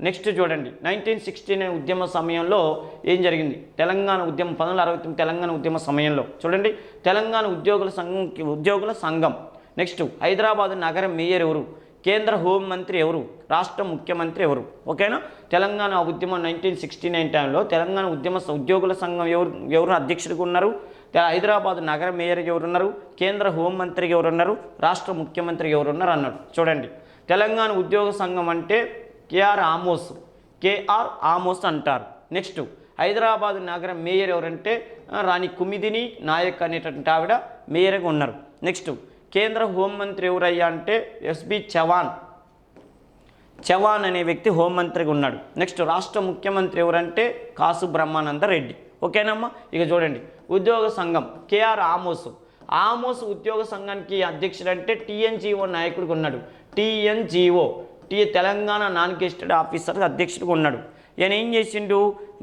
Next చూడండి. Nineteen sixty nine ఉద్యమ సమయంలో ఏం జరిగింది? తెలంగాణ ఉద్యమం పంతొమ్మిది అరవై తొమ్మిది తెలంగాణ ఉద్యమ సమయంలో. చూడండి. తెలంగాణ ఉద్యోగుల సంఘం ఉద్యోగుల సంఘం. నెక్స్ట్ హైదరాబాద్ నగర మేయర్ ఎవరు? కేంద్ర హోంమంత్రి ఎవరు? రాష్ట్ర ముఖ్యమంత్రి ఎవరు? ఓకేనా తెలంగాణ ఉద్యమం నైన్టీన్ సిక్స్టీ నైన్ టైంలో తెలంగాణ ఉద్యమ ఉద్యోగుల సంఘం ఎవరు ఎవరు అధ్యక్షుడిగా ఉన్నారు? తె- హైదరాబాద్ నగర మేయర్ ఎవరున్నారు? కేంద్ర హోంమంత్రి ఎవరున్నారు? రాష్ట్ర ముఖ్యమంత్రి ఎవరున్నారు అన్నాడు. చూడండి. తెలంగాణ ఉద్యోగ సంఘం అంటే కేఆర్ ఆమోస్. కేఆర్ ఆమోస్ అంటారు. నెక్స్ట్ హైదరాబాద్ నగరం మేయర్ ఎవరంటే రాణి కుమిదిని నాయక్ అనేటటువంటి ఆవిడ మేయర్గా ఉన్నారు. నెక్స్ట్ కేంద్ర హోంమంత్రి ఎవరయ్యా అంటే ఎస్బి చవాన్. చవాన్ అనే వ్యక్తి హోంమంత్రిగా ఉన్నాడు. నెక్స్ట్ రాష్ట్ర ముఖ్యమంత్రి ఎవరంటే కాసు బ్రహ్మానంద రెడ్డి. ఓకేనమ్మా? ఇక చూడండి. ఉద్యోగ సంఘం కేఆర్ ఆమోస్. ఆమోస్ ఉద్యోగ సంఘానికి అధ్యక్షుడు అంటే టీఎన్జిఓ నాయకుడిగా ఉన్నాడు. TNGO T Telangana non gazetted officer అధ్యక్షుడిగా ఉన్నాడు. ఈయన ఏం చేసిండు?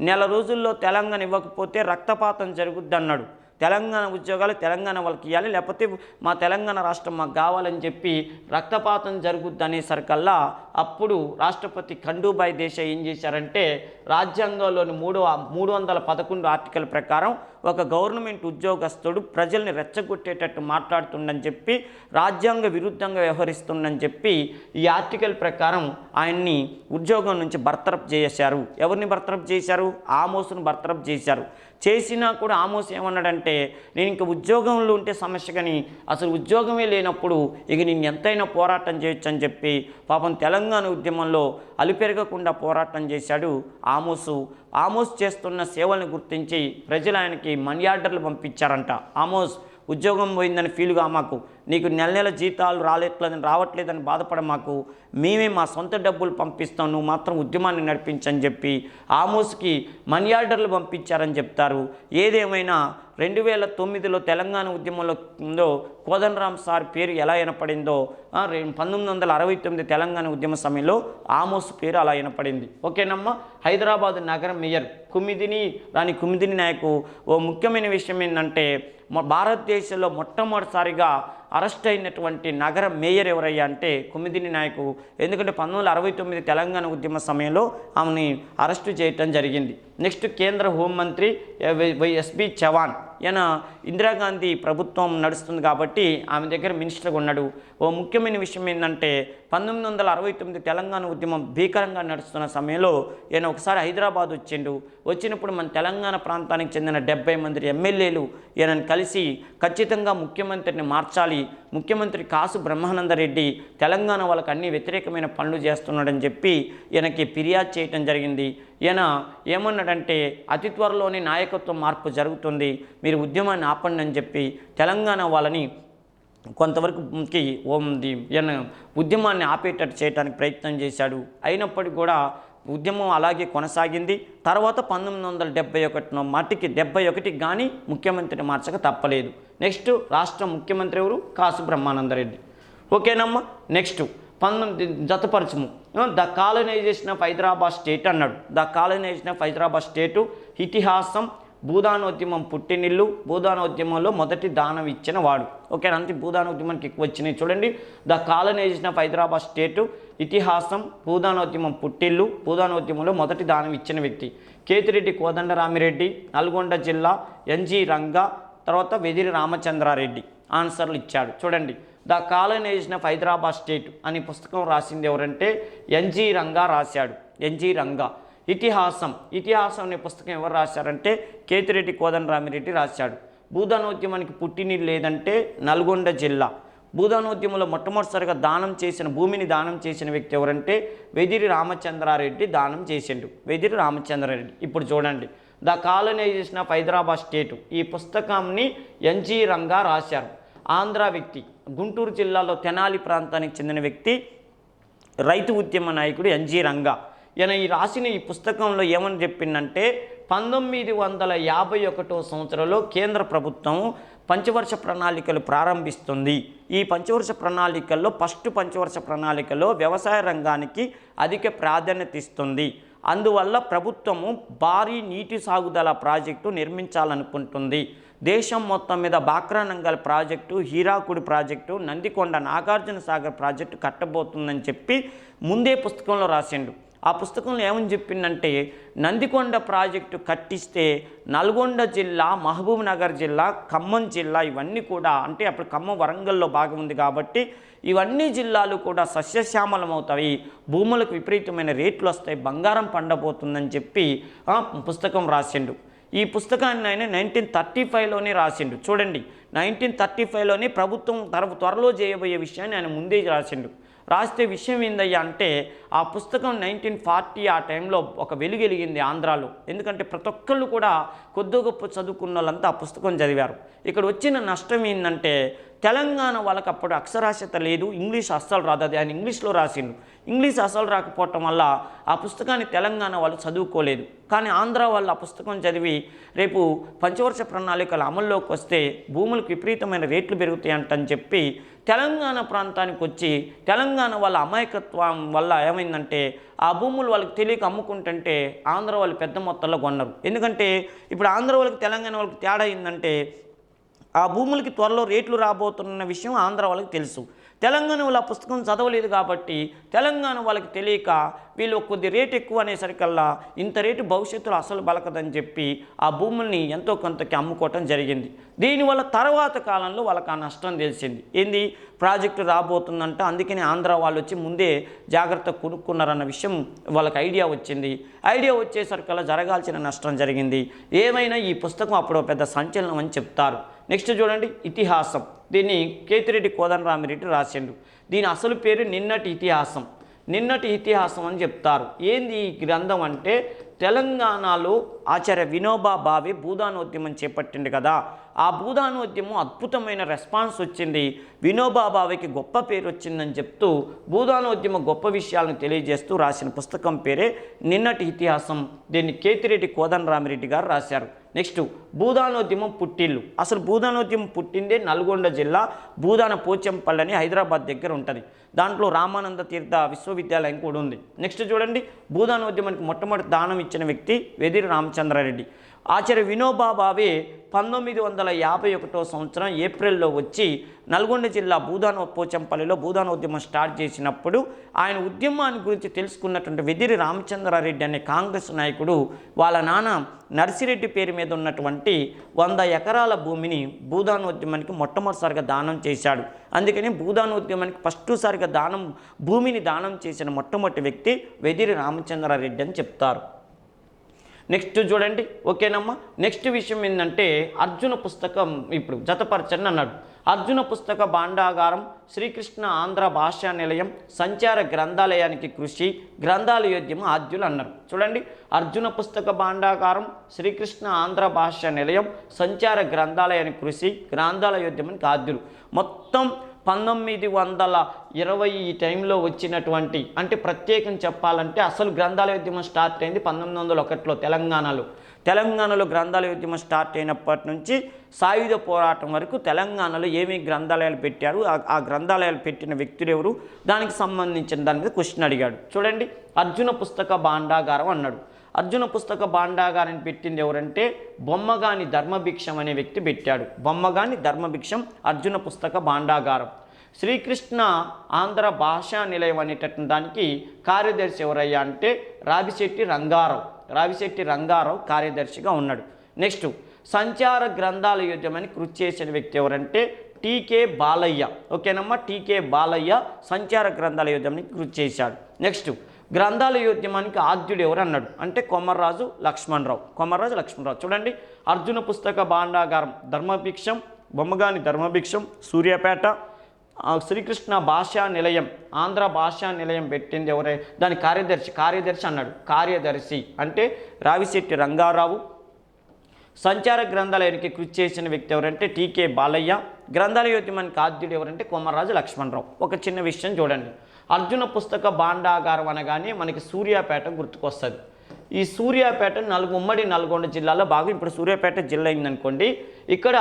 నెల రోజుల్లో తెలంగాణ ఇవ్వకపోతే రక్తపాతం జరుగుద్ది అన్నాడు తెలంగాణ ఉద్యోగాలు తెలంగాణ వాళ్ళకి ఇవ్వాలి లేకపోతే మా తెలంగాణ రాష్ట్రం మాకు కావాలని చెప్పి రక్తపాతం జరుగుద్ది అనేసరికల్లా అప్పుడు రాష్ట్రపతి ఖండూబాయ్ దేశాయ్ ఏం చేశారంటే రాజ్యాంగంలోని మూడు మూడు వందల పదకొండు ఆర్టికల్ ప్రకారం ఒక గవర్నమెంట్ ఉద్యోగస్తుడు ప్రజల్ని రెచ్చగొట్టేటట్టు మాట్లాడుతుండని చెప్పి రాజ్యాంగ విరుద్ధంగా వ్యవహరిస్తుండని చెప్పి ఈ ఆర్టికల్ ప్రకారం ఆయన్ని ఉద్యోగం నుంచి బర్తరఫ్ చేశారు. ఎవరిని బర్తరఫ్ చేశారు? ఆమోస్ను బర్తరఫ్ చేశారు. చేసినా కూడా ఆమోస్ ఏమన్నాడంటే నేను ఇంక ఉద్యోగంలో ఉంటే సమస్య కానీ అసలు ఉద్యోగమే లేనప్పుడు ఇక నేను ఎంతైనా పోరాటం చేయొచ్చు అని చెప్పి పాపం తెలంగాణ ఉద్యమంలో అలిపెరగకుండా పోరాటం చేశాడు ఆమోసు. ఆమోస్ చేస్తున్న సేవలను గుర్తించి ప్రజలు ఆయనకి మనీ ఆర్డర్లు పంపించారంట. ఆమోస్ ఉద్యోగం పోయిందని ఫీల్గా మాకు. నీకు నెల నెల జీతాలు రాలేట్లేదని రావట్లేదని బాధపడ మాకు. మేమే మా సొంత డబ్బులు పంపిస్తాం నువ్వు మాత్రం ఉద్యమాన్ని నడిపించని చెప్పి ఆమోస్కి మనీ ఆర్డర్లు పంపించారని చెప్తారు. ఏదేమైనా రెండు వేల తొమ్మిదిలో తెలంగాణ ఉద్యమంలో ఉందో కోదండరామ్ సార్ పేరు ఎలా వినపడిందో పంతొమ్మిది వందల అరవై తొమ్మిది తెలంగాణ ఉద్యమ సమయంలో ఆమోస్ పేరు అలా వినపడింది. ఓకేనమ్మా? హైదరాబాద్ నగరం మేయర్ కుమిదిని రాని కుమిదిని నాయకు ఓ ముఖ్యమైన విషయం ఏంటంటే భారతదేశంలో మొట్టమొదటిసారిగా అరెస్ట్ అయినటువంటి నగర మేయర్ ఎవరయ్యా అంటే కుమిదిని నాయకు. ఎందుకంటే పంతొమ్మిది వందల అరవై తొమ్మిది తెలంగాణ ఉద్యమ సమయంలో ఆమెని అరెస్టు చేయటం జరిగింది. నెక్స్ట్ కేంద్ర హోంమంత్రి ఎస్బి చవాన్. ఈయన ఇందిరాగాంధీ ప్రభుత్వం నడుస్తుంది కాబట్టి ఆమె దగ్గర మినిస్టర్గా ఉన్నాడు. ఓ ముఖ్యమైన విషయం ఏంటంటే పంతొమ్మిది వందల అరవై తొమ్మిది తెలంగాణ ఉద్యమం భీకరంగా నడుస్తున్న సమయంలో ఈయన ఒకసారి హైదరాబాద్ వచ్చిండు. వచ్చినప్పుడు మన తెలంగాణ ప్రాంతానికి చెందిన డెబ్బై మంది ఎమ్మెల్యేలు ఈయనను కలిసి ఖచ్చితంగా ముఖ్యమంత్రిని మార్చాలి. ముఖ్యమంత్రి కాసు బ్రహ్మానందరెడ్డి తెలంగాణ వాళ్ళకి అన్ని వ్యతిరేకమైన పనులు చేస్తున్నాడని చెప్పి ఈయనకి ఫిర్యాదు చేయటం జరిగింది. ఈయన ఏమన్నాడంటే అతి త్వరలోనే నాయకత్వ మార్పు జరుగుతుంది మీరు ఉద్యమాన్ని ఆపండి అని చెప్పి తెలంగాణ వాళ్ళని కొంతవరకు ఈయన ఉద్యమాన్ని ఆపేటట్టు చేయడానికి ప్రయత్నం చేశాడు. అయినప్పటికీ కూడా ఉద్యమం అలాగే కొనసాగింది. తర్వాత పంతొమ్మిది వందల డెబ్బై ఒకటిన మట్టికి డెబ్బై ఒకటికి కానీ ముఖ్యమంత్రిని మార్చక తప్పలేదు. నెక్స్ట్ రాష్ట్ర ముఖ్యమంత్రి ఎవరు? కాసు బ్రహ్మానందరెడ్డి. ఓకేనమ్మా నెక్స్ట్. పంతొమ్మిది జతపరచము. The colonisation of Hyderabad state అన్నాడు. The colonisation of Hyderabad state ఇతిహాసం భూదానోద్యమం పుట్టినిల్లు భూదానోద్యమంలో మొదటి దానం ఇచ్చిన వాడు. ఓకే అంతే భూదానోద్యమానికి ఎక్కువ వచ్చినాయి. చూడండి the colonisation of Hyderabad state ఇతిహాసం భూదానోద్యమం పుట్టిల్లు భూదానోద్యమంలో మొదటి దానం ఇచ్చిన వ్యక్తి. కేతిరెడ్డి కోదండరామిరెడ్డి నల్గొండ జిల్లా ఎన్జి రంగా తర్వాత వెదిరి రామచంద్రారెడ్డి. ఆన్సర్లు ఇచ్చాడు. చూడండి the colonisation of Hyderabad state అని పుస్తకం రాసింది ఎవరంటే ఎన్జి రంగా రాశాడు. ఎన్జి రంగా. ఇతిహాసం. ఇతిహాసం అనే పుస్తకం ఎవరు రాశారంటే కేతిరెడ్డి కోదండరామిరెడ్డి రాశాడు. భూదానోద్యమానికి పుట్టినీళ్ళు లేదంటే నల్గొండ జిల్లా. భూదానోద్యమంలో మొట్టమొదటిసారిగా దానం చేసిన భూమిని దానం చేసిన వ్యక్తి ఎవరంటే వెదిరి రామచంద్రారెడ్డి దానం చేసిండు. వెదిరి రామచంద్రారెడ్డి. ఇప్పుడు చూడండి. The colonisation of Hyderabad state. ఈ పుస్తకాన్ని ఎన్జి రంగా రాశారు. ఆంధ్ర వ్యక్తి గుంటూరు జిల్లాలో తెనాలి ప్రాంతానికి చెందిన వ్యక్తి రైతు ఉద్యమ నాయకుడు ఎన్జి రంగా. ఈయన ఈ రాసిన ఈ పుస్తకంలో ఏమని చెప్పిందంటే పంతొమ్మిది వందల యాభై ఒకటో సంవత్సరంలో కేంద్ర ప్రభుత్వం పంచవర్ష ప్రణాళికలు ప్రారంభిస్తుంది. ఈ పంచవర్ష ప్రణాళికల్లో ఫస్ట్ పంచవర్ష ప్రణాళికలో వ్యవసాయ రంగానికి అధిక ప్రాధాన్యత ఇస్తుంది. అందువల్ల ప్రభుత్వము భారీ నీటి సాగుదల ప్రాజెక్టు నిర్మించాలనుకుంటుంది. దేశం మొత్తం మీద Bhakra Nangal project Hirakud project Nandikonda Nagarjuna Sagar project కట్టబోతుందని చెప్పి ముందే పుస్తకంలో రాసిండు. ఆ పుస్తకంలో ఏమని చెప్పిందంటే నందికొండ ప్రాజెక్టు కట్టిస్తే నల్గొండ జిల్లా మహబూబ్ నగర్ జిల్లా ఖమ్మం జిల్లా ఇవన్నీ కూడా అంటే అప్పుడు ఖమ్మం వరంగల్లో భాగం ఉంది కాబట్టి ఇవన్నీ జిల్లాలు కూడా సస్యశ్యామలం అవుతాయి భూములకు విపరీతమైన రేట్లు వస్తాయి. బంగారం పండబోతుందని చెప్పి పుస్తకం రాసిండు. ఈ పుస్తకాన్ని ఆయన నైన్టీన్ థర్టీ ఫైవ్లోనే రాసిండు. చూడండి నైన్టీన్ థర్టీ ఫైవ్లోనే ప్రభుత్వం తర త్వరలో చేయబోయే విషయాన్ని ఆయన ముందే రాసిండు. రాస్తే విషయం ఏందయ్యా అంటే ఆ పుస్తకం నైన్టీన్ ఫార్టీ ఆ టైంలో ఒక వెలుగెలిగింది ఆంధ్రాలో. ఎందుకంటే ప్రతి ఒక్కళ్ళు కూడా కొద్ది గొప్ప చదువుకున్న వాళ్ళంతా ఆ పుస్తకం చదివారు. ఇక్కడ వచ్చిన నష్టం ఏంటంటే తెలంగాణ వాళ్ళకి అప్పుడు అక్షరాస్యత లేదు. ఇంగ్లీష్ అస్సలు రాదు. అది ఆయన ఇంగ్లీష్లో రాసిండు. ఇంగ్లీష్ అస్సలు రాకపోవటం వల్ల ఆ పుస్తకాన్ని తెలంగాణ వాళ్ళు చదువుకోలేదు. కానీ ఆంధ్ర వాళ్ళు ఆ పుస్తకం చదివి రేపు పంచవర్ష ప్రణాళికలు అమల్లోకి వస్తే భూములకు విపరీతమైన రేట్లు పెరుగుతాయంటని చెప్పి తెలంగాణ ప్రాంతానికి వచ్చి తెలంగాణ వాళ్ళ అమాయకత్వం వల్ల ఏమైందంటే ఆ భూములు వాళ్ళకి తెలియక అమ్ముకుంటుంటే ఆంధ్ర వాళ్ళు పెద్ద మొత్తంలో కొన్నారు. ఎందుకంటే ఇప్పుడు ఆంధ్ర వాళ్ళకి తెలంగాణ వాళ్ళకి తేడా ఏంటంటే ఆ భూములకి త్వరలో రేట్లు రాబోతున్న విషయం ఆంధ్ర వాళ్ళకి తెలుసు. తెలంగాణ వాళ్ళు ఆ పుస్తకం చదవలేదు కాబట్టి తెలంగాణ వాళ్ళకి తెలియక వీళ్ళు కొద్ది రేటు ఎక్కువ అనేసరికల్లా ఇంత రేటు భవిష్యత్తులో అసలు బలకదని చెప్పి ఆ భూముల్ని ఎంతో కొంతకి అమ్ముకోవటం జరిగింది. దీనివల్ల తర్వాత కాలంలో వాళ్ళకి ఆ నష్టం తెలిసింది. ఏంది? ప్రాజెక్టు రాబోతుందంట. అందుకని ఆంధ్ర వాళ్ళు వచ్చి ముందే జాగ్రత్త కొనుక్కున్నారన్న విషయం వాళ్ళకి ఐడియా వచ్చింది. ఐడియా వచ్చేసరికల్లా జరగాల్సిన నష్టం జరిగింది. ఏమైనా ఈ పుస్తకం అప్పుడు పెద్ద సంచలనం అని చెప్తారు. నెక్స్ట్ చూడండి ఇతిహాసం. దీన్ని కేతిరెడ్డి కోదండరామిరెడ్డి రాసిండు. దీని అసలు పేరు నిన్నటి ఇతిహాసం. నిన్నటి ఇతిహాసం అని చెప్తారు. ఏంది ఈ గ్రంథం అంటే తెలంగాణలో ఆచార్య వినోబా భావే భూదానోద్యమం చేపట్టింది కదా. ఆ భూదానోద్యమం అద్భుతమైన రెస్పాన్స్ వచ్చింది. వినోబా భావేకి గొప్ప పేరు వచ్చిందని చెప్తూ భూదానోద్యమ గొప్ప విషయాలను తెలియజేస్తూ రాసిన పుస్తకం పేరే నిన్నటి ఇతిహాసం. దీన్ని కేతిరెడ్డి కోదండరామిరెడ్డి గారు రాశారు. నెక్స్ట్ భూదానోద్యమం పుట్టిల్లు. అసలు భూదానోద్యమం పుట్టిందే నల్గొండ జిల్లా భూదాన పోచంపల్లి అని హైదరాబాద్ దగ్గర ఉంటుంది. దాంట్లో రామానంద తీర్థ విశ్వవిద్యాలయం కూడా ఉంది. నెక్స్ట్ చూడండి భూదానోద్యమానికి మొట్టమొదటి దానం ఇచ్చిన వ్యక్తి వెదిరి రామచంద్రారెడ్డి. ఆచార్య వినోబా భావే పంతొమ్మిది వందల యాభై ఒకటో సంవత్సరం ఏప్రిల్లో వచ్చి నల్గొండ జిల్లా భూదాన పోచంపల్లిలో భూదానోద్యమం స్టార్ట్ చేసినప్పుడు ఆయన ఉద్యమాన్ని గురించి తెలుసుకున్నటువంటి వెదిరి రామచంద్రారెడ్డి అనే కాంగ్రెస్ నాయకుడు వాళ్ళ నాన్న నర్సిరెడ్డి పేరు మీద ఉన్నటువంటి వంద ఎకరాల భూమిని భూదానోద్యమానికి మొట్టమొదటిసారిగా దానం చేశాడు. అందుకని భూదానోద్యమానికి ఫస్ట్ సారిగా దానం భూమిని దానం చేసిన మొట్టమొదటి వ్యక్తి వెదిరి రామచంద్రారెడ్డి అని చెప్తారు. నెక్స్ట్ చూడండి. ఓకేనమ్మా? నెక్స్ట్ విషయం ఏంటంటే అర్జున పుస్తకం ఇప్పుడు జతపరచండి అన్నాడు. అర్జున పుస్తక భాండాగారం శ్రీకృష్ణ ఆంధ్ర భాషా నిలయం సంచార గ్రంథాలయానికి కృషి గ్రంథాలయోద్యమ ఆద్యులు అన్నారు. చూడండి. అర్జున పుస్తక భాండాగారం శ్రీకృష్ణ ఆంధ్ర భాషా నిలయం సంచార గ్రంథాలయానికి కృషి గ్రంథాలయోద్యమానికి ఆద్యులు. మొత్తం పంతొమ్మిది వందల ఇరవై ఈ టైంలో వచ్చినటువంటి అంటే ప్రత్యేకం చెప్పాలంటే అసలు గ్రంథాలయ ఉద్యమం స్టార్ట్ అయింది పంతొమ్మిది వందల ఒకటిలో తెలంగాణలో. తెలంగాణలో గ్రంథాలయ ఉద్యమం స్టార్ట్ అయినప్పటి నుంచి సాయుధ పోరాటం వరకు తెలంగాణలో ఏమేమి గ్రంథాలయాలు పెట్టారు ఆ- ఆ గ్రంథాలయాలు పెట్టిన వ్యక్తులు ఎవరు దానికి సంబంధించిన దాని మీద క్వశ్చన్ అడిగాడు. చూడండి అర్జున పుస్తక భాండాగారం అన్నాడు. అర్జున పుస్తక భాండాగారిని పెట్టింది ఎవరంటే బొమ్మగాని ధర్మభిక్షం అనే వ్యక్తి పెట్టాడు. బొమ్మగాని ధర్మభిక్షం అర్జున పుస్తక భాండాగారం. శ్రీకృష్ణ ఆంధ్ర భాషా నిలయం అనేటటువంటి దానికి కార్యదర్శి ఎవరయ్యా అంటే రావిశెట్టి రంగారావు. రావిశెట్టి రంగారావు కార్యదర్శిగా ఉన్నాడు. నెక్స్ట్ సంచార గ్రంథాల యుద్ధమని కృషి చేసిన వ్యక్తి ఎవరంటే టీకే బాలయ్య. ఓకేనమ్మా? టీకే బాలయ్య సంచార గ్రంథాల యుద్ధంని కృషి చేశాడు. నెక్స్ట్ గ్రంథాలయ ఉద్యమానికి ఆద్యుడు ఎవరు అన్నాడు అంటే కొమర్రాజు లక్ష్మణరావు. కొమర్రాజు లక్ష్మణరావు. చూడండి అర్జున పుస్తక భాండాగారం ధర్మభిక్షం బొమ్మగాని ధర్మభిక్షం సూర్యాపేట శ్రీకృష్ణ భాషా నిలయం ఆంధ్ర భాషా నిలయం పెట్టింది ఎవరే? దాని కార్యదర్శి కార్యదర్శి అన్నాడు. కార్యదర్శి అంటే రావిశెట్టి రంగారావు. సంచార గ్రంథాలయానికి కృషి చేసిన వ్యక్తి ఎవరంటే టీకే బాలయ్య. గ్రంథాలయోద్యమానికి ఆద్యుడు ఎవరంటే కొమర్రాజు లక్ష్మణరావు. ఒక చిన్న విషయం చూడండి. అర్జున పుస్తక భాండాగారం అనగానే మనకి సూర్యాపేట గుర్తుకొస్తుంది. ఈ సూర్యాపేట నలుగు ఉమ్మడి నల్గొండ జిల్లాలో బాగా ఇప్పుడు సూర్యాపేట జిల్లా అయిందనుకోండి ఇక్కడ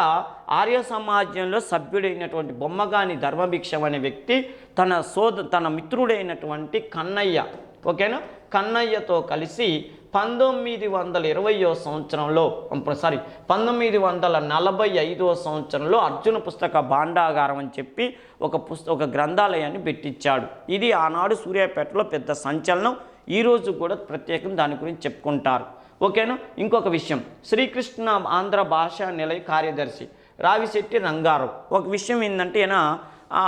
ఆర్య సమాజంలో సభ్యుడైనటువంటి బొమ్మగాని ధర్మభిక్షం అనే వ్యక్తి తన సోద తన మిత్రుడైనటువంటి కన్నయ్య ఓకేనా? కన్నయ్యతో కలిసి పంతొమ్మిది వందల ఇరవయో సంవత్సరంలో సారీ పంతొమ్మిది వందల నలభై ఐదో సంవత్సరంలో అర్జున పుస్తక భాండాగారం అని చెప్పి ఒక పుస్త ఒక గ్రంథాలయాన్ని పెట్టించాడు. ఇది ఆనాడు సూర్యాపేటలో పెద్ద సంచలనం. ఈరోజు కూడా ప్రత్యేకం దాని గురించి చెప్పుకుంటారు. ఓకేనా? ఇంకొక విషయం. శ్రీకృష్ణ ఆంధ్ర భాషా నిలయ కార్యదర్శి రావిశెట్టి రంగారావు. ఒక విషయం ఏంటంటే ఈయన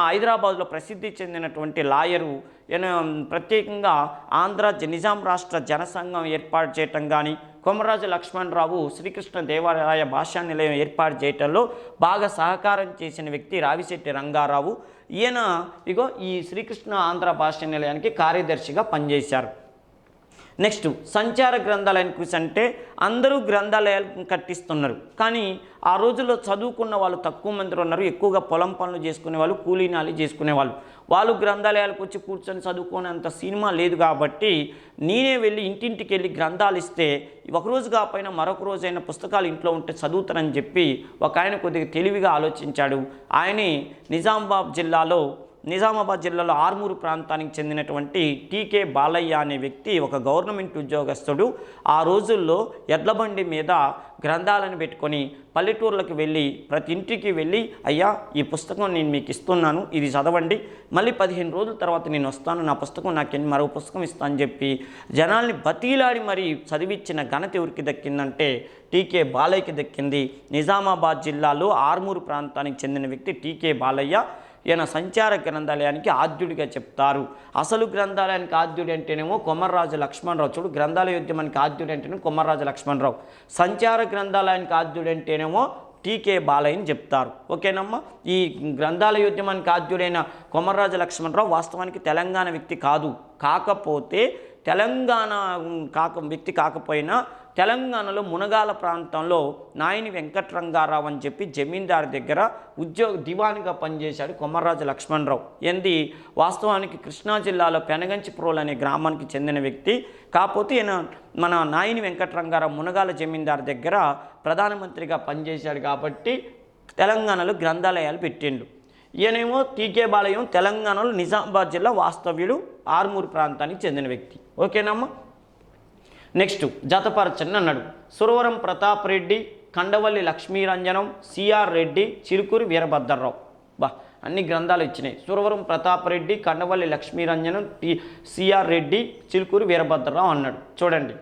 హైదరాబాద్లో ప్రసిద్ధి చెందినటువంటి లాయరు ఈయన ప్రత్యేకంగా ఆంధ్ర నిజాం రాష్ట్ర జనసంఘం ఏర్పాటు చేయటం కానీ కొమరాజు లక్ష్మణరావు శ్రీకృష్ణ దేవాలయ భాషా నిలయం ఏర్పాటు చేయటంలో బాగా సహకారం చేసిన వ్యక్తి రావిశెట్టి రంగారావు. ఈయన ఇగో ఈ శ్రీకృష్ణ ఆంధ్ర భాషా నిలయానికి కార్యదర్శిగా పనిచేశారు. నెక్స్ట్ సంచార గ్రంథాలయం కృషి అంటే అందరూ గ్రంథాలయాలు కట్టిస్తున్నారు. కానీ ఆ రోజుల్లో చదువుకున్న వాళ్ళు తక్కువ మంది ఉన్నారు. ఎక్కువగా పొలం పనులు చేసుకునే వాళ్ళు కూలీనాలి చేసుకునే వాళ్ళు. వాళ్ళు గ్రంథాలయాలకు వచ్చి కూర్చొని చదువుకునేంత సినిమా లేదు కాబట్టి నేనే వెళ్ళి ఇంటింటికి వెళ్ళి గ్రంథాలు ఇస్తే ఒక రోజు కాకపోయినా మరొక రోజైనా పుస్తకాలు ఇంట్లో ఉంటే చదువుతానని చెప్పి ఒక ఆయన కొద్దిగా తెలివిగా ఆలోచించాడు. ఆయనే నిజామాబాద్ జిల్లాలో నిజామాబాద్ జిల్లాలో ఆర్మూరు ప్రాంతానికి చెందినటువంటి టీకే బాలయ్య అనే వ్యక్తి ఒక గవర్నమెంట్ ఉద్యోగస్తుడు. ఆ రోజుల్లో ఎడ్లబండి మీద గ్రంథాలను పెట్టుకొని పల్లెటూర్లకు వెళ్ళి ప్రతి ఇంటికి వెళ్ళి అయ్యా ఈ పుస్తకం నేను మీకు ఇస్తున్నాను ఇది చదవండి. మళ్ళీ పదిహేను రోజుల తర్వాత నేను వస్తాను నా పుస్తకం నాకు ఎన్ని మరో పుస్తకం ఇస్తాను చెప్పి జనాల్ని బతీలాడి మరి చదివించిన ఘనత ఎవరికి దక్కిందంటే టీకే బాలయ్యకి దక్కింది. నిజామాబాద్ జిల్లాలో ఆర్మూరు ప్రాంతానికి చెందిన వ్యక్తి టీకే బాలయ్య. ఈయన సంచార గ్రంథాలయానికి ఆద్యుడిగా చెప్తారు. అసలు గ్రంథాలయానికి ఆద్యుడు అంటేనేమో కొమర్రాజు లక్ష్మణరావు. చూడు గ్రంథాలయ ఉద్యమానికి ఆద్యుడు అంటేనేమో కొమర్రాజు లక్ష్మణరావు. సంచార గ్రంథాలయానికి ఆద్యుడు అంటేనేమో టీకే బాలయ్యని చెప్తారు. ఓకేనమ్మా? ఈ గ్రంథాలయ ఉద్యమానికి ఆద్యుడైన కొమర్రాజు లక్ష్మణరావు వాస్తవానికి తెలంగాణ వ్యక్తి కాదు. కాకపోతే తెలంగాణ కాక వ్యక్తి కాకపోయినా తెలంగాణలో మునగాల ప్రాంతంలో నాయని వెంకట్రంగారావు అని చెప్పి జమీందారు దగ్గర ఉద్యోగ దివానిగా పనిచేశాడు కొమర్రాజు లక్ష్మణరావు. ఏంది? వాస్తవానికి కృష్ణా జిల్లాలో పెనగంచిప్రోలు అనే గ్రామానికి చెందిన వ్యక్తి. కాకపోతే ఈయన మన నాయని వెంకట్రంగారావు మునగాల జమీందారు దగ్గర ప్రధానమంత్రిగా పనిచేశాడు కాబట్టి తెలంగాణలో గ్రంథాలయాలు పెట్టిండు. ఈయనేమో టీకే బాలయం తెలంగాణలో నిజామాబాద్ జిల్లా వాస్తవ్యుడు ఆర్మూరు ప్రాంతానికి చెందిన వ్యక్తి. ఓకేనమ్మా? నెక్స్ట్ జతపరచన్ అన్నాడు. సురవరం ప్రతాప్ రెడ్డి కండవల్లి లక్ష్మీరంజనం సిఆర్ రెడ్డి చిరుకూరి వీరభద్రరావు. బా అన్ని గ్రంథాలు ఇచ్చినాయి. సురవరం ప్రతాప్ రెడ్డి కండవల్లి లక్ష్మీరంజనం టి సిఆర్ రెడ్డి చిలుకూరి వీరభద్రరావు అన్నాడు. చూడండి.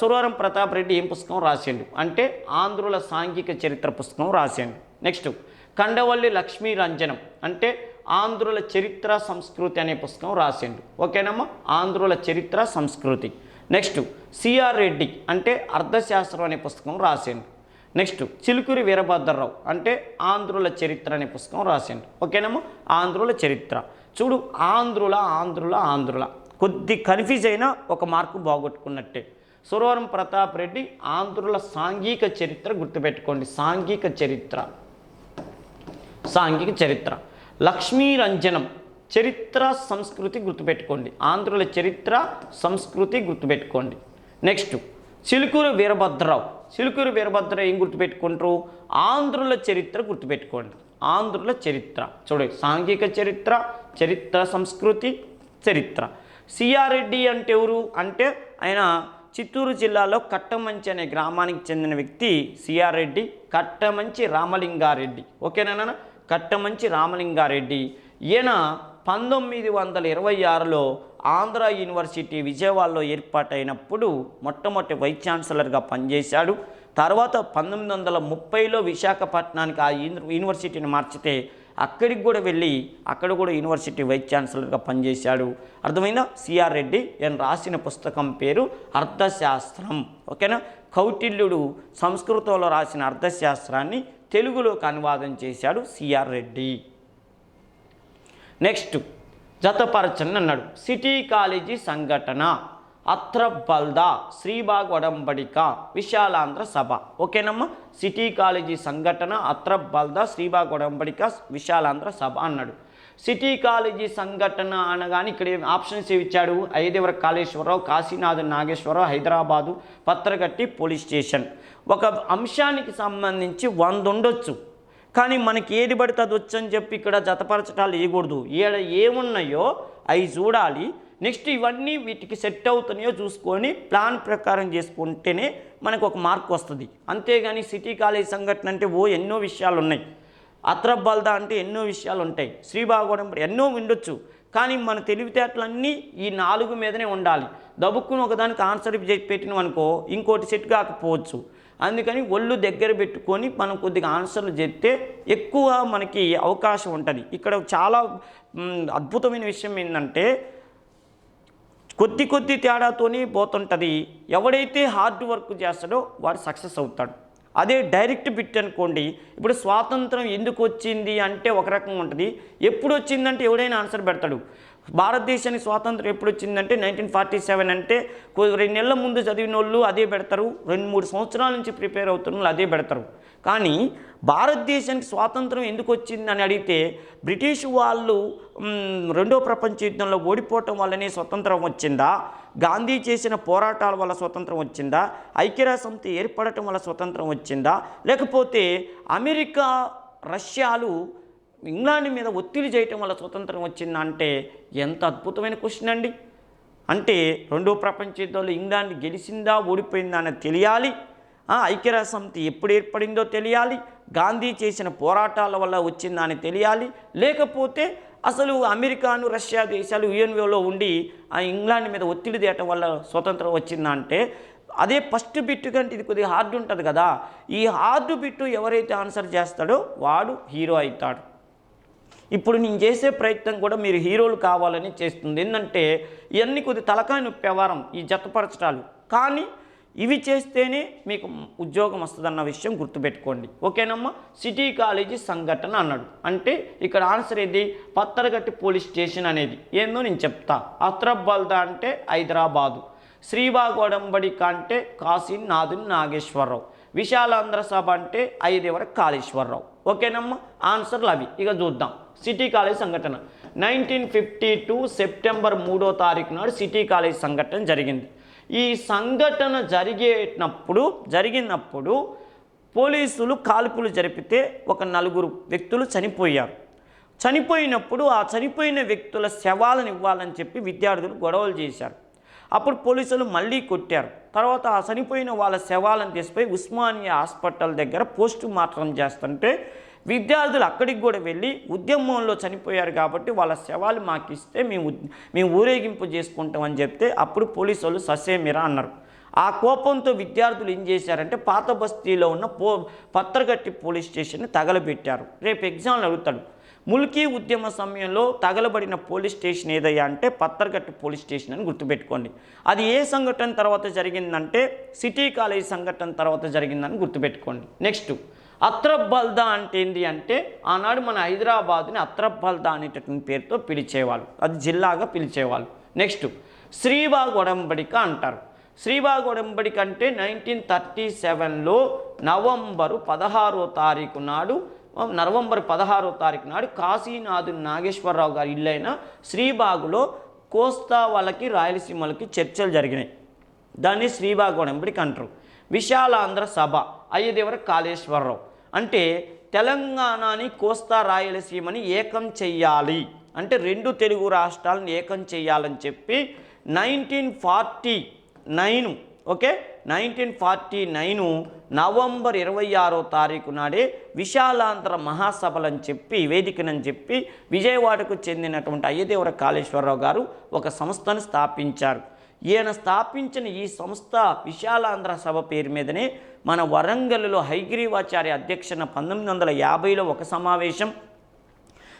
సురవరం ప్రతాప్ రెడ్డి ఏం పుస్తకం రాసిండు? అంటే ఆంధ్రుల సాంఘిక చరిత్ర పుస్తకం రాసిండు. నెక్స్ట్ కండవల్లి లక్ష్మీ రంజనం అంటే ఆంధ్రుల చరిత్ర సంస్కృతి అనే పుస్తకం రాసిండు. ఓకేనమ్మా? ఆంధ్రుల చరిత్ర సంస్కృతి. నెక్స్ట్ సిఆర్ రెడ్డి అంటే అర్థశాస్త్రం అనే పుస్తకం రాసిండు. నెక్స్ట్ చిలుకూరి వీరభద్రరావు అంటే ఆంధ్రుల చరిత్ర అనే పుస్తకం రాసిండు. ఓకేనమ్మా? ఆంధ్రుల చరిత్ర. చూడు ఆంధ్రుల ఆంధ్రుల ఆంధ్రుల. కొద్ది కన్ఫ్యూజ్ అయినా ఒక మార్కు బాగొట్టుకున్నట్టే. సురవరం ప్రతాప్ రెడ్డి ఆంధ్రుల సాంఘిక చరిత్ర గుర్తుపెట్టుకోండి. సాంఘిక చరిత్ర. సాంఘిక చరిత్ర. లక్ష్మీరంజనం చరిత్ర సంస్కృతి గుర్తుపెట్టుకోండి. ఆంధ్రుల చరిత్ర సంస్కృతి గుర్తుపెట్టుకోండి. నెక్స్ట్ చిలుకూరు వీరభద్రరావు. చిలుకూరు వీరభద్రరావు ఏం గుర్తుపెట్టుకుంటారు? ఆంధ్రుల చరిత్ర గుర్తుపెట్టుకోండి. ఆంధ్రుల చరిత్ర. చూడండి సాంఘిక చరిత్ర చరిత్ర సంస్కృతి చరిత్ర. సిఆర్ రెడ్డి అంటే ఎవరు? అంటే ఆయన చిత్తూరు జిల్లాలో కట్టమంచి అనే గ్రామానికి చెందిన వ్యక్తి సిఆర్ రెడ్డి కట్టమంచి రామలింగారెడ్డి. ఓకేనా కట్టమంచి రామలింగారెడ్డి. ఈయన పంతొమ్మిది వందల ఇరవై ఆరులో ఆంధ్ర యూనివర్సిటీ విజయవాడలో ఏర్పాటైనప్పుడు మొట్టమొదటి వైస్ ఛాన్సలర్గా పనిచేశాడు. తర్వాత పంతొమ్మిది వందల ముప్పైలో విశాఖపట్నానికి ఆ యూనివర్సిటీని మార్చితే అక్కడికి కూడా వెళ్ళి అక్కడ కూడా యూనివర్సిటీ వైస్ ఛాన్సలర్గా పనిచేశాడు. అర్థమైందా? సిఆర్ రెడ్డి నేను రాసిన పుస్తకం పేరు అర్థశాస్త్రం ఓకేనా? కౌటిల్యుడు సంస్కృతంలో రాసిన అర్థశాస్త్రాన్ని తెలుగులోకి అనువాదం చేశాడు సిఆర్ రెడ్డి. నెక్స్ట్ జతపరచని అన్నాడు. సిటీ కాలేజీ సంఘటన. అత్రబల్దా శ్రీబాగ్ ఒడంబడిక విశాలాంధ్ర సభ. ఓకేనమ్మా? సిటీ కాలేజీ సంఘటన అత్రబల్దా శ్రీబాగ్ ఒడంబడిక విశాలాంధ్ర సభ అన్నాడు. సిటీ కాలేజీ సంఘటన అనగానే ఇక్కడ ఆప్షన్స్ ఏవి ఇచ్చాడు? ఐదేవర కాళేశ్వరరావు కాశీనాథ్ నాగేశ్వరరావు హైదరాబాదు పత్రగట్టి పోలీస్ స్టేషన్. ఒక అంశానికి సంబంధించి వంద ఉండొచ్చు. కానీ మనకి ఏది పడితే అది వచ్చని చెప్పి ఇక్కడ జతపరచటాలు వేయకూడదు. ఏడ ఏమున్నాయో అవి చూడాలి. నెక్స్ట్ ఇవన్నీ వీటికి సెట్ అవుతున్నాయో చూసుకొని ప్లాన్ ప్రకారం చేసుకుంటేనే మనకు ఒక మార్క్ వస్తుంది. అంతేగాని సిటీ కాలేజ్ సంఘటన అంటే ఓ ఎన్నో విషయాలు ఉన్నాయి అత్రబల్దా అంటే ఎన్నో విషయాలు ఉంటాయి శ్రీబాగోడం ఎన్నో ఉండొచ్చు. కానీ మన తెలివితేటలన్నీ ఈ నాలుగు మీదనే ఉండాలి. దబుక్కుని ఒకదానికి ఆన్సర్ చెప్పి ఇంకోటి సెట్ కాకపోవచ్చు. అందుకని ఒళ్ళు దగ్గర పెట్టుకొని మనం కొద్దిగా ఆన్సర్లు చెప్తే ఎక్కువ మనకి అవకాశం ఉంటుంది. ఇక్కడ చాలా అద్భుతమైన విషయం ఏంటంటే కొద్ది కొద్ది తేడాతోనే పోతుంటుంది. ఎవడైతే హార్డ్ వర్క్ చేస్తాడో వాడు సక్సెస్ అవుతాడు. అదే డైరెక్ట్ బిట్ అనుకోండి ఇప్పుడు స్వాతంత్రం ఎందుకు వచ్చింది అంటే ఒక రకంగా ఉంటుంది. ఎప్పుడు వచ్చిందంటే ఎవడైనా ఆన్సర్ పెడతాడు. భారతదేశానికి స్వాతంత్రం ఎప్పుడు వచ్చిందంటే నైన్టీన్ ఫార్టీ సెవెన్ అంటే రెండు నెలల ముందు చదివిన వాళ్ళు అదే పెడతారు. రెండు మూడు సంవత్సరాల నుంచి ప్రిపేర్ అవుతున్న వాళ్ళు అదే పెడతారు. కానీ భారతదేశానికి స్వాతంత్రం ఎందుకు వచ్చింది అని అడిగితే బ్రిటిష్ వాళ్ళు రెండో ప్రపంచ యుద్ధంలో ఓడిపోవటం వల్లనే స్వతంత్రం వచ్చిందా? గాంధీ చేసిన పోరాటాల వల్ల స్వతంత్రం వచ్చిందా? ఐక్యరాజ్య సమితి ఏర్పడటం వల్ల స్వతంత్రం వచ్చిందా? లేకపోతే అమెరికా రష్యాలు ఇంగ్లాండ్ మీద ఒత్తిడి చేయటం వల్ల స్వతంత్రం వచ్చిందా అంటే ఎంత అద్భుతమైన క్వశ్చన్ అండి. అంటే రెండో ప్రపంచ యుద్ధంలో ఇంగ్లాండ్ గెలిచిందా ఓడిపోయిందా అని తెలియాలి. ఆ, ఐక్యరాజ్య సమితి ఎప్పుడు ఏర్పడిందో తెలియాలి. గాంధీ చేసిన పోరాటాల వల్ల వచ్చిందా అని తెలియాలి. లేకపోతే అసలు అమెరికాను రష్యా దేశాలు యుఎన్ఓలో ఉండి ఆ ఇంగ్లాండ్ మీద ఒత్తిడి తేయటం వల్ల స్వతంత్రం వచ్చిందా అంటే అదే ఫస్ట్ బిట్టు కంటే ఇది కొద్దిగా హార్డ్ ఉంటుంది కదా. ఈ హార్డ్ బిట్టు ఎవరైతే ఆన్సర్ చేస్తాడో వాడు హీరో అవుతాడు. ఇప్పుడు నేను చేసే ప్రయత్నం కూడా మీరు హీరోలు కావాలని చేస్తుంది. ఏంటంటే ఇవన్నీ కొద్ది తలకాయ నొప్పి వ్యవహారం ఈ జతపరచడాలు కానీ ఇవి చేస్తేనే మీకు ఉద్యోగం వస్తుందన్న విషయం గుర్తుపెట్టుకోండి. ఓకేనమ్మా? సిటీ కాలేజీ సంఘటన అన్నాడు. అంటే ఇక్కడ ఆన్సర్ ఏది? పత్తరగట్టి పోలీస్ స్టేషన్ అనేది. ఏందో నేను చెప్తా. అత్రబ్బల్దా అంటే హైదరాబాదు. శ్రీబాగోడంబడి కంటే కాశీ నాదుని నాగేశ్వరరావు. విశాలాంధ్ర సభ అంటే ఐదేవర కాళేశ్వరరావు. ఓకేనమ్మా? ఆన్సర్లు అవి. ఇక చూద్దాం. సిటీ కాలేజ్ సంఘటన. నైన్టీన్ ఫిఫ్టీ టూ సెప్టెంబర్ మూడో తారీఖు నాడు సిటీ కాలేజ్ సంఘటన జరిగింది. ఈ సంఘటన జరిగేటప్పుడు జరిగినప్పుడు పోలీసులు కాల్పులు జరిపితే ఒక నలుగురు వ్యక్తులు చనిపోయారు. చనిపోయినప్పుడు ఆ చనిపోయిన వ్యక్తుల శవాలను ఇవ్వాలని చెప్పి విద్యార్థులు గొడవలు చేశారు. అప్పుడు పోలీసులు మళ్ళీ కొట్టారు. తర్వాత ఆ చనిపోయిన వాళ్ళ శవాలను తీసుకుపోయి ఉస్మానియా హాస్పిటల్ దగ్గర పోస్టు మార్టం చేస్తుంటే విద్యార్థులు అక్కడికి కూడా వెళ్ళి ఉద్యమంలో చనిపోయారు కాబట్టి వాళ్ళ శవాలు మాకు ఇస్తే మేము మేము ఊరేగింపు చేసుకుంటామని చెప్తే అప్పుడు పోలీసు వాళ్ళు ససేమిరా అన్నారు. ఆ కోపంతో విద్యార్థులు ఏం చేశారంటే పాత బస్తీలో ఉన్న పో పత్రగట్టి పోలీస్ స్టేషన్ని తగలబెట్టారు. రేపు ఎగ్జామ్లు అడుగుతాడు. ముల్కీ ఉద్యమ సమయంలో తగలబడిన పోలీస్ స్టేషన్ ఏదయ్యా అంటే పత్తర్గట్టు పోలీస్ స్టేషన్ అని గుర్తుపెట్టుకోండి. అది ఏ సంఘటన తర్వాత జరిగిందంటే సిటీ కాలేజ్ సంఘటన తర్వాత జరిగిందని గుర్తుపెట్టుకోండి. నెక్స్ట్ అత్రబల్దా అంటే ఏంటి అంటే ఆనాడు మన హైదరాబాద్ని అత్రబల్దా అనేటటువంటి పేరుతో పిలిచేవాళ్ళు. అది జిల్లాగా పిలిచేవాళ్ళు. నెక్స్ట్ శ్రీబాగ్ ఒడంబడిక అంటారు. శ్రీబాగ్ ఒడంబడిక అంటే నైన్టీన్ థర్టీ సెవెన్లో నవంబరు పదహారో తారీఖు నాడు నవంబర్ పదహారో తారీఖు నాడు కాశీనాథు నాగేశ్వరరావు గారి ఇల్లైన శ్రీబాగులో కోస్తా వాళ్ళకి రాయలసీమలకి చర్చలు జరిగినాయి. దాన్ని శ్రీబాగ్ ఒడంబడిక అంటారు. విశాలాంధ్ర సభ అయ్యదేవర కాళేశ్వరరావు. అంటే తెలంగాణని కోస్తా రాయలసీమని ఏకం చెయ్యాలి. అంటే రెండు తెలుగు రాష్ట్రాలను ఏకం చెయ్యాలని చెప్పి nineteen forty nine okay? Nineteen forty nine November ఇరవై ఆరో తారీఖు నాడే విశాలాంధ్ర మహాసభలని చెప్పి వేదికనని చెప్పి విజయవాడకు చెందినటువంటి అయ్యదేవర కాళేశ్వరరావు గారు ఒక సంస్థను స్థాపించారు. ఈయన స్థాపించిన ఈ సంస్థ విశాలాంధ్ర సభ పేరు మీదనే మన వరంగల్లో హైగ్రీవాచార్య అధ్యక్షన పంతొమ్మిది వందల యాభైలో ఒక సమావేశం.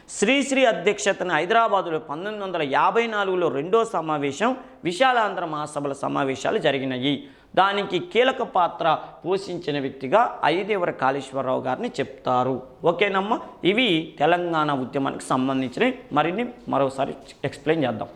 శ్రీశ్రీ అధ్యక్షతన హైదరాబాదులో పంతొమ్మిది వందల యాభై నాలుగులో రెండో సమావేశం. విశాలాంధ్ర మహాసభల సమావేశాలు జరిగినాయి. దానికి కీలక పాత్ర పోషించిన వ్యక్తిగా ఐదేవర కాళేశ్వరరావు గారిని చెప్తారు. ఓకేనమ్మా? ఇవి తెలంగాణ ఉద్యమానికి సంబంధించినవి. మరిన్ని మరోసారి ఎక్స్ప్లెయిన్ చేద్దాం.